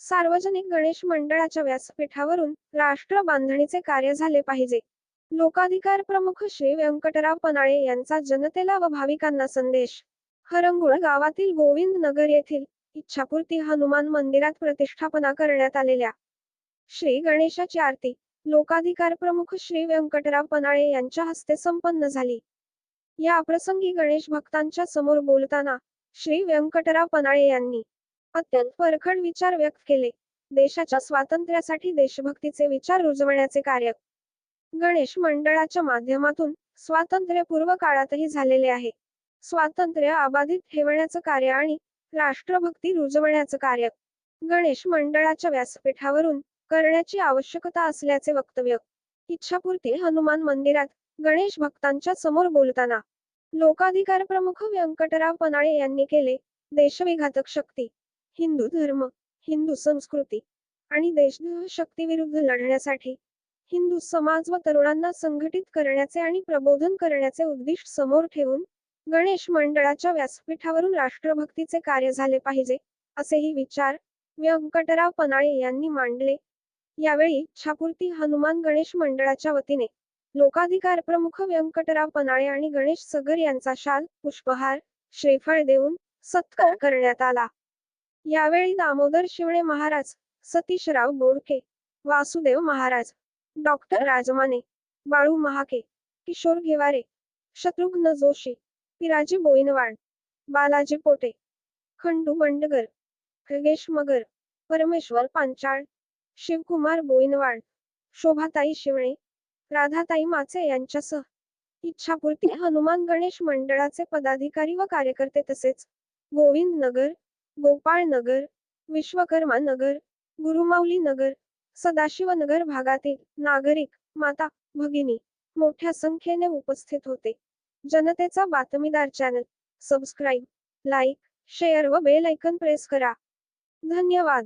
सार्वजनिक गणेश मंडळाच्या व्यासपीठावरून राष्ट्र बांधणीचे कार्य झाले पाहिजे. लोकाधिकार प्रमुख श्री व्यंकटराव पनाळे यांचा जनतेला व भाविकांना संदेश. हरंगुळ गावातील गोविंद नगर येथील इच्छापूर्ती हनुमान मंदिरात प्रतिष्ठापना करण्यात आलेल्या. श्री गणेशाची आरती. लोकाधिकार प्रमुख श्री व्यंकटराव पनाळे यांच्या हस्ते संपन्न झाली. या प्रसंगी गणेश भक्तांच्या समोर बोलताना श्री व्यंकटराव पनाळे यांनी अत्यंत परखड विचार व्यक्त केले. देशाच्या स्वातंत्र्यासाठी देशभक्तीचे विचार रुजवण्याचे कार्य. गणेश मंडळाच्या माध्यमातून स्वातंत्र्यपूर्व काळातही झालेले आहे. स्वातंत्र्य अबाधित ठेवण्याचं कार्य आणि राष्ट्रभक्ती रुजवण्याचं कार्य. गणेश मंडळाच्या व्यासपीठावरून करण्याची आवश्यकता असल्याचे वक्तव्य. इच्छापूर्ती हनुमान मंदिरात गणेश भक्तांच्या समोर बोलताना लोकाधिकार प्रमुख व्यंकटराव पनाळे यांनी केले देशविघातक शक्ती. हिंदू धर्म हिंदू संस्कृती आणि देशद्रोह शक्तीविरुद्ध लढण्यासाठी हिंदू समाज व तरुणांना संघटित करण्याचे आणि प्रबोधन करण्याचे उद्दिष्ट समोर ठेवून गणेश मंडळाच्या व्यासपीठावरून राष्ट्रभक्तीचे कार्य झाले पाहिजे असेही विचार व्यंकटराव पनाळे यांनी मांडले. यावेळी इच्छापूर्ती हनुमान गणेश मंडळाच्या वतीने लोकाधिकार प्रमुख व्यंकटराव पनाळे आणि गणेश सगर यांचा शाल पुष्पहार श्रीफळ देऊन सत्कार करण्यात आला. यावेळी दामोदर शिवणे महाराज सतीशराव बोडके वासुदेव महाराज डॉक्टर राजमाने बाळू महाके किशोर घेवारे शत्रुघ्न जोशी पिराजी बोईनवाड बालाजी पोटे खंडू बंडगर खगेश मगर परमेश्वर पांचाळ शिवकुमार बोईनवाड शोभाताई शिवणे राधाताई माचे यांच्यासह इच्छापूर्ती हनुमान गणेश मंडळाचे पदाधिकारी व कार्यकर्ते तसेच गोविंद नगर गोपाळ नगर विश्वकर्मा नगर गुरुमाऊली नगर सदाशिवनगर भागातील नागरिक माता भगिनी मोठ्या संख्येने उपस्थित होते. जनतेचा बातमीदार चॅनल सबस्क्राईब लाईक शेअर व बेल ऐकन प्रेस करा. धन्यवाद.